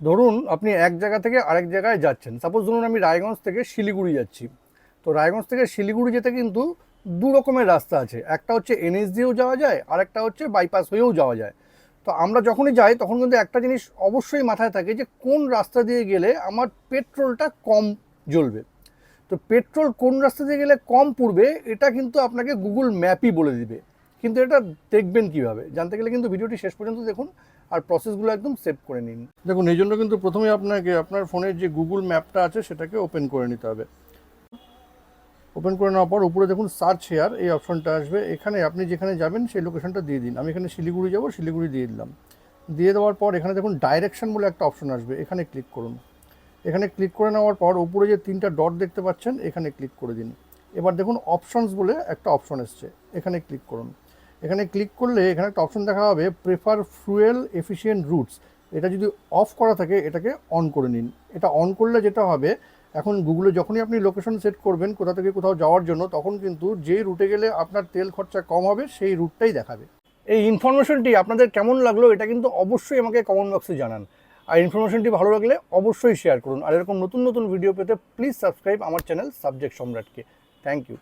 ধরুন আপনি এক জায়গা থেকে আরেক জায়গায় যাচ্ছেন। সাপোজ ধরুন আমি রায়গঞ্জ থেকে শিলিগুড়ি যাচ্ছি। তো রায়গঞ্জ থেকে শিলিগুড়ি যেতে কিন্তু দু রকমের রাস্তা আছে। একটা হচ্ছে এনএস দিয়েও যাওয়া যায় আর একটা হচ্ছে বাইপাস হয়েও যাওয়া যায়। তো আমরা যখনই যাই, তখন কিন্তু একটা জিনিস অবশ্যই মাথায় থাকে যে কোন রাস্তা দিয়ে গেলে আমার পেট্রোলটা কম জ্বলবে। তো পেট্রোল কোন রাস্তা দিয়ে গেলে কম পুড়বে, এটা কিন্তু আপনাকে গুগল ম্যাপই বলে দিবে। কিন্তু এটা দেখবেন কীভাবে? জানতে গেলে কিন্তু ভিডিওটি শেষ পর্যন্ত দেখুন। আর প্রসেসগুলো একদম সেভ করে নিন। দেখুন, এই জন্য কিন্তু প্রথমে আপনাকে আপনার ফোনের যে গুগল ম্যাপটা আছে, সেটাকে ওপেন করে নিতে হবে। ওপেন করে নেওয়ার পর উপরে দেখুন সার্চ হেয়ার এই অপশনটা আসবে। এখানে আপনি যেখানে যাবেন, সেই লোকেশনটা দিয়ে দিন। আমি এখানে শিলিগুড়ি যাব, শিলিগুড়ি দিয়ে দিলাম। দিয়ে দেওয়ার পর এখানে দেখুন ডাইরেকশন বলে একটা অপশন আসবে। এখানে ক্লিক করুন। এখানে ক্লিক করে নেওয়ার পর উপরে যে তিনটা ডট দেখতে পাচ্ছেন, এখানে ক্লিক করে দিন। এবার দেখুন অপশনস বলে একটা অপশন এসছে। এখানে ক্লিক করুন। এখানে ক্লিক করলে এখানে একটা অপশন দেখা হবে প্রেফার ফুয়েল এফিসিয়েন্ট রুটস এটা যদি অফ করা থাকে, এটাকে অন করে নিন। এটা অন করলে যেটা হবে, এখন গুগলে যখনই আপনি লোকেশন সেট করবেন, কোথা থেকে কোথাও যাওয়ার জন্য, তখন কিন্তু যে রুটে গেলে আপনার তেল খরচা কম হবে, সেই রুটটাই দেখাবে। এই ইনফরমেশনটি আপনাদের কেমন লাগল, এটা কিন্তু অবশ্যই আমাকে কমেন্ট বক্সে জানান। আর ইনফরমেশনটি ভালো লাগলে অবশ্যই শেয়ার করুন। আর এরকম নতুন নতুন ভিডিও পেতে প্লিজ সাবস্ক্রাইব আমার চ্যানেল সাবজেক্ট সম্রাটকে। Thank you